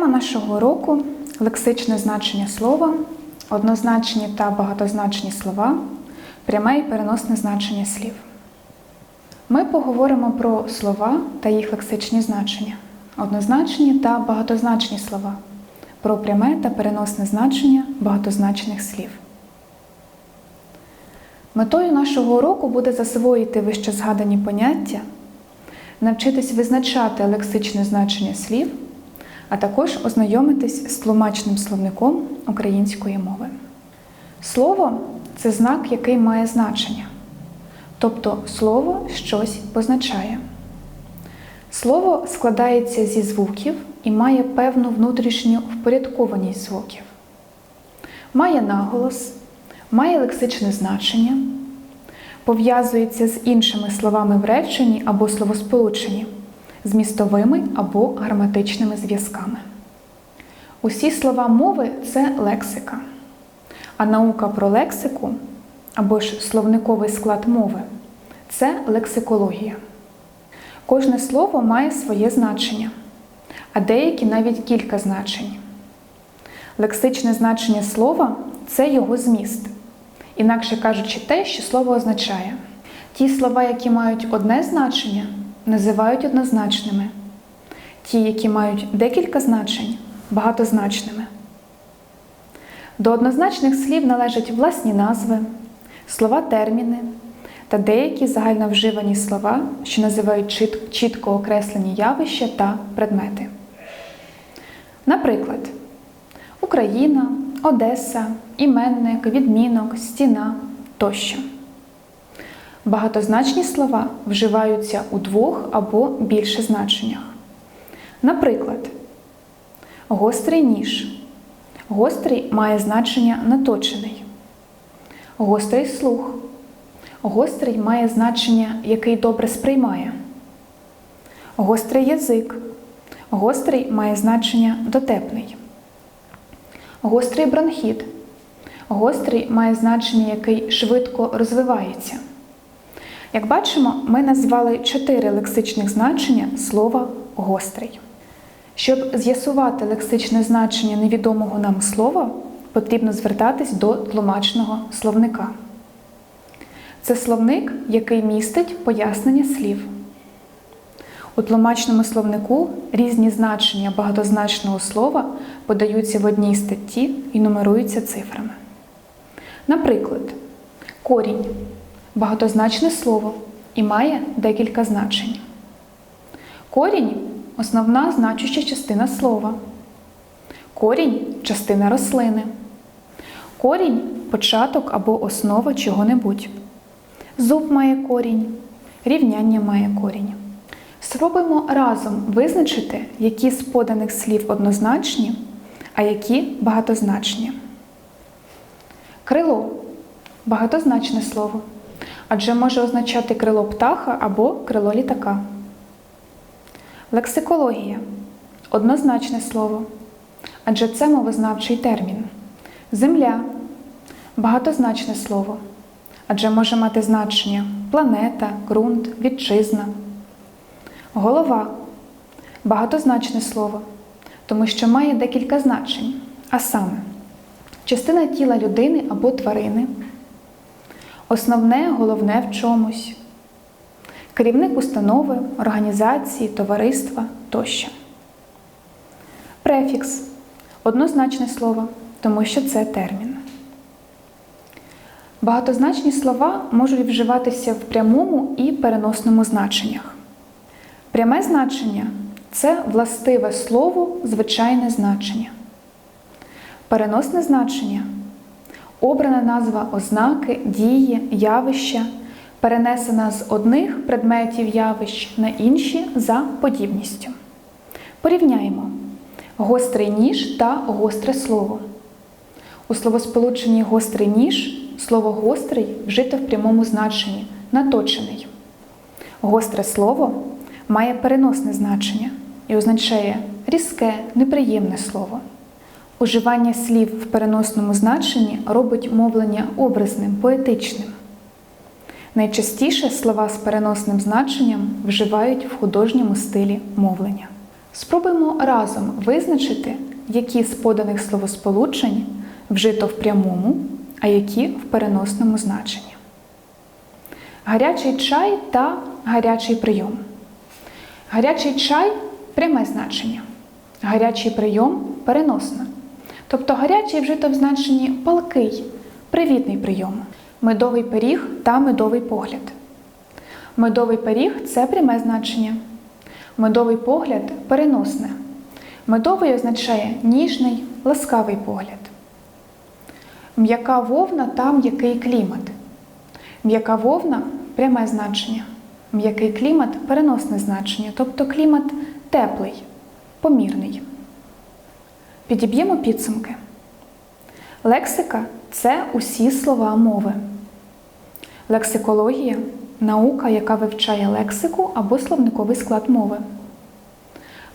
Тема нашого уроку лексичне значення слова, однозначні та багатозначні слова, пряме і переносне значення слів. Ми поговоримо про слова та їх лексичні значення, однозначні та багатозначні слова, про пряме та переносне значення багатозначних слів. Метою нашого уроку буде засвоїти вище згадані поняття, навчитись визначати лексичне значення слів, а також ознайомитись з тлумачним словником української мови. Слово це знак, який має значення, тобто слово щось позначає. Слово складається зі звуків і має певну внутрішню впорядкованість звуків, має наголос, має лексичне значення, пов'язується з іншими словами в реченні або словосполученні, змістовими або граматичними зв'язками. Усі слова мови це лексика, а наука про лексику або ж словниковий склад мови це лексикологія. Кожне слово має своє значення, а деякі навіть кілька значень. Лексичне значення слова це його зміст, інакше кажучи, те, що слово означає. Ті слова, які мають одне значення, називають однозначними, ті, які мають декілька значень багатозначними. До однозначних слів належать власні назви, слова терміни та деякі загальновживані слова, що називають чітко окреслені явища та предмети. Наприклад, Україна, Одеса, іменник, відмінок, стіна тощо. Багатозначні слова вживаються у двох або більше значеннях. Наприклад, гострий ніж. Гострий має значення наточений. Гострий слух. Гострий має значення, який добре сприймає. Гострий язик. Гострий має значення дотепний. Гострий бронхіт. Гострий має значення, який швидко розвивається. Як бачимо, ми назвали чотири лексичних значення слова гострий. Щоб з'ясувати лексичне значення невідомого нам слова, потрібно звертатись до тлумачного словника. Це словник, який містить пояснення слів. У тлумачному словнику різні значення багатозначного слова подаються в одній статті і нумеруються цифрами. Наприклад, корінь багатозначне слово і має декілька значень. Корінь основна значуща частина слова. Корінь частина рослини. Корінь початок або основа чого-небудь. Зуб має корінь, рівняння має корінь. Спробуємо разом визначити, які з поданих слів однозначні, а які багатозначні. Крило багатозначне слово, адже може означати крило птаха або крило літака. Лексикологія однозначне слово, адже це мовознавчий термін. Земля багатозначне слово, адже може мати значення планета, ґрунт, вітчизна. Голова багатозначне слово, тому що має декілька значень, а саме частина тіла людини або тварини, основне, головне в чомусь, керівник установи, організації, товариства тощо. Префікс однозначне слово, тому що це термін. Багатозначні слова можуть вживатися в прямому і переносному значеннях. Пряме значення це властиве слово, звичайне значення. Переносне значення обрана назва ознаки, дії, явища, перенесена з одних предметів явищ на інші за подібністю. Порівняємо гострий ніж та гостре слово. У словосполученні гострий ніж слово гострий вжито в прямому значенні наточений. Гостре слово має переносне значення і означає різке, неприємне слово. Уживання слів в переносному значенні робить мовлення образним, поетичним. Найчастіше слова з переносним значенням вживають в художньому стилі мовлення. Спробуємо разом визначити, які з поданих словосполучень вжито в прямому, а які в переносному значенні. Гарячий чай та гарячий прийом. Гарячий чай пряме значення. Гарячий прийом переносне. Тобто гарячий вжито в значенні палкий, привітний прийом. Медовий пиріг та медовий погляд. Медовий пиріг це пряме значення. Медовий погляд переносне. Медовий означає ніжний, ласкавий погляд. М'яка вовна та м'який клімат. М'яка вовна пряме значення. М'який клімат переносне значення, тобто клімат теплий, помірний. Підіб'ємо підсумки. Лексика це усі слова мови. Лексикологія наука, яка вивчає лексику або словниковий склад мови.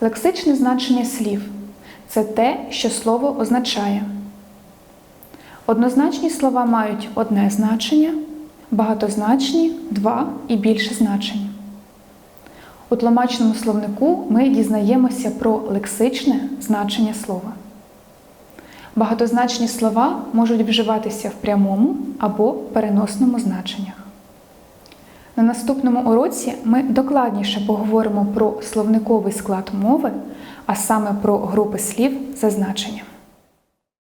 Лексичне значення слів це те, що слово означає. Однозначні слова мають одне значення, багатозначні два і більше значень. У тлумачному словнику ми дізнаємося про лексичне значення слова. Багатозначні слова можуть вживатися в прямому або переносному значеннях. На наступному уроці ми докладніше поговоримо про словниковий склад мови, а саме про групи слів за значенням.